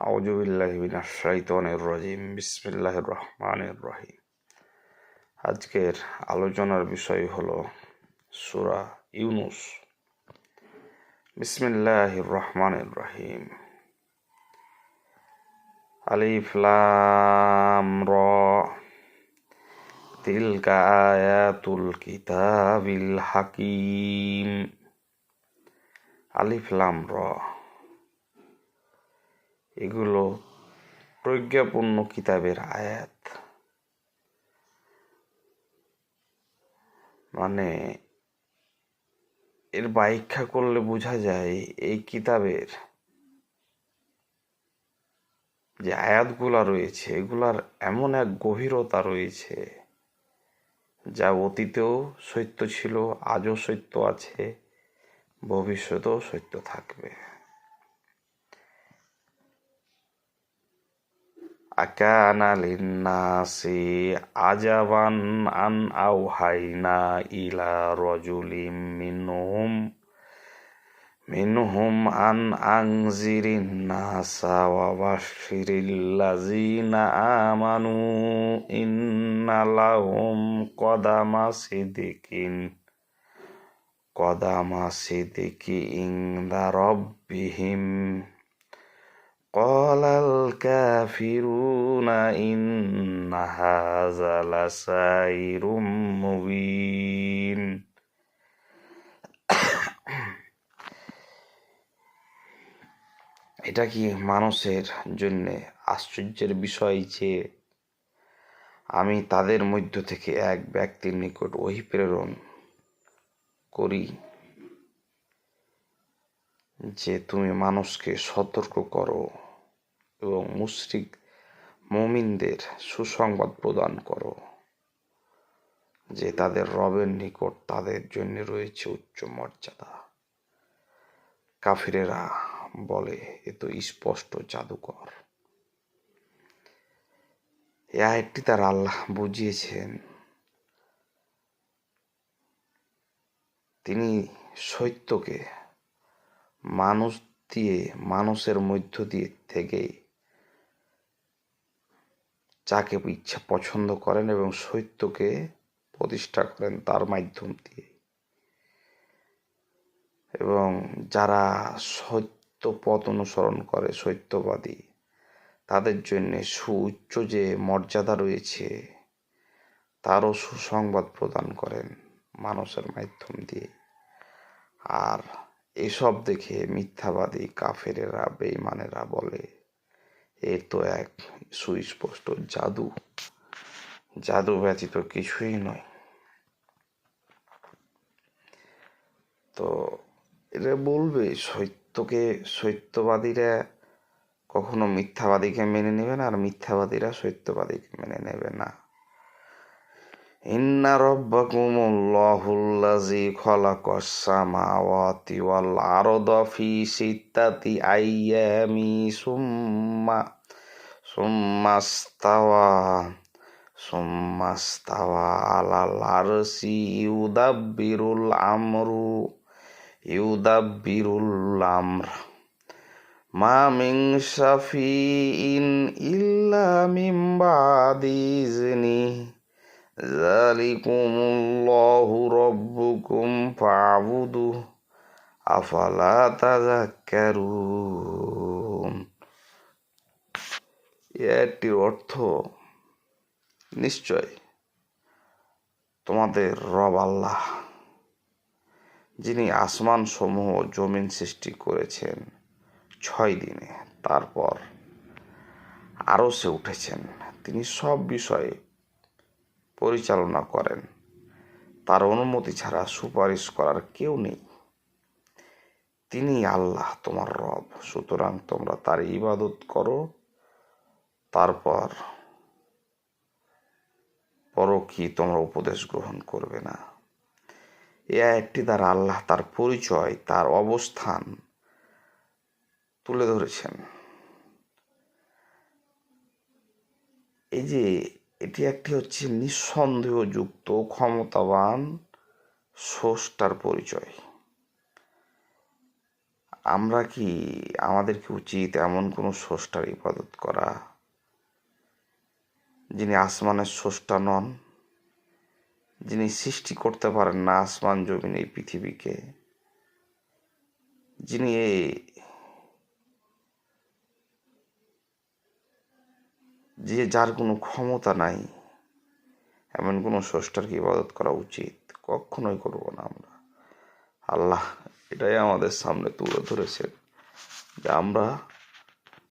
আউযু বিল্লাহি মিনাশ শাইতানির রাজিম। বিসমিল্লাহির রহমানির রহিম। আজকের আলোচনার বিষয় হলো সূরা ইউনুস। বিসমিল্লাহির রহমানির রহিম। আলিফ লাম র। কিতাবিল হাকিম। আলিফ লাম র। এগুলো প্রজ্ঞাপূর্ণ কিতাবের আয়াত। মানে এর ব্যাখ্যা করলে বোঝা যায় এই কিতাবের যে আয়াতগুলা রয়েছে, এগুলার এমন এক গভীরতা রয়েছে যা অতীতেও সত্য ছিল, আজও সত্য আছে, ভবিষ্যতেও সত্য থাকবে। আকানা লিন্নাসি আজাবান আন আউহাইনা ইলা রজুলিম মিনহুম মিনহুম আন আংজিরিন নাসা ওয়া বাশশিরিল্লাযিনা আমানু ইন্না লাহুম কদামা সিদিকিন, কদামা রব্বিহিম। قال الكافرون إن هذا لسائر مبين এটা কি মানুষের জন্য আশ্চর্যের বিষয় যে আমি তাদের মধ্য থেকে এক ব্যক্তির নিকট ওহি প্রেরণ করি যে তুমি মানুষকে সতর্ক করো এবং মুশরিক মমিনদের সুসংবাদ প্রদান করো যে তাদের রবের নিকট তাদের জন্য রয়েছে উচ্চ মর্যাদা। কাফিরেরা বলে, এ তো স্পষ্ট জাদুকর। এ তার আল্লাহ বুঝিয়েছেন। তিনি সত্যকে মানুষ দিয়ে, মানুষের মধ্য দিয়ে থেকে যাকে ইচ্ছা পছন্দ করেন এবং সত্যকে প্রতিষ্ঠা করেন তার মাধ্যম দিয়ে। এবং যারা সত্য পথ অনুসরণ করে, সত্যবাদী, তাদের জন্য সুউচ্চ যে মর্যাদা রয়েছে, তারও সুসংবাদ প্রদান করেন মানুষের মাধ্যম দিয়ে। আর এসব দেখে মিথ্যাবাদী কাফেরেরা বেইমানেরা বলে, এ তো এক সুস্পষ্ট জাদু। জাদু ব্যতীত কিছুই নয়। তো এরা বলবে, সত্যকে, সত্যবাদীরা কখনো মিথ্যাবাদীকে মেনে নেবে না, আর মিথ্যাবাদীরা সত্যবাদীকে মেনে নেবে না। ইন্না রব্বাকুমুল্লাহুল্লাযী খালাকাস সামাওয়াতি ওয়াল আরদা ফি সিত্তাতি আইয়ামি সুম্মা সুম্মাস্তাওয়া সুম্মাস্তাওয়া আলাল আরশি ইউদাব্বিরুল আমরু, ইউদাব্বিরুল আমর। মা ইল্লা মিন ইজনিহি জালিকুমুল্লাহু রব্বুকুম ফাবুদু আফালা তাজাক্কারুন এটির অর্থ নিশ্চয় তোমাদের রব আল্লাহ, যিনি আসমান সমূহ জমিন সৃষ্টি করেছেন, ছয় দিনে, তারপর আরও সে উঠেছেন। তিনি সব বিষয়ে পরিচালনা করেন। তার অনুমতি ছাড়া সুপারিশ করার কেউ নেই। তিনি আল্লাহ তোমার রব, সুতরাং তোমরা তার ইবাদত করো। তারপর পর কি তোমরা উপদেশ গ্রহণ করবে না। এ একটি দ্বারা আল্লাহ তার পরিচয়, তার অবস্থান তুলে ধরেছেন। এই যে এটি একটি হচ্ছে নিঃসন্দেহযুক্ত, ক্ষমতাবান, স্রষ্টার পরিচয়। আমরা কি আমাদের কি উচিত এমন কোনো স্রষ্টার ইবাদত করা, যিনি আসমানের স্রষ্টা নন, যিনি সৃষ্টি করতে পারেন না আসমান জমিন এই পৃথিবীকে, যিনি যে যার কোনো ক্ষমতা নাই, এমন কোনো স্রষ্টার কি ইবাদত করা উচিত কখনোই করব না আমরা। আল্লাহ এটাই আমাদের সামনে তুলে ধরেছেন যে আমরা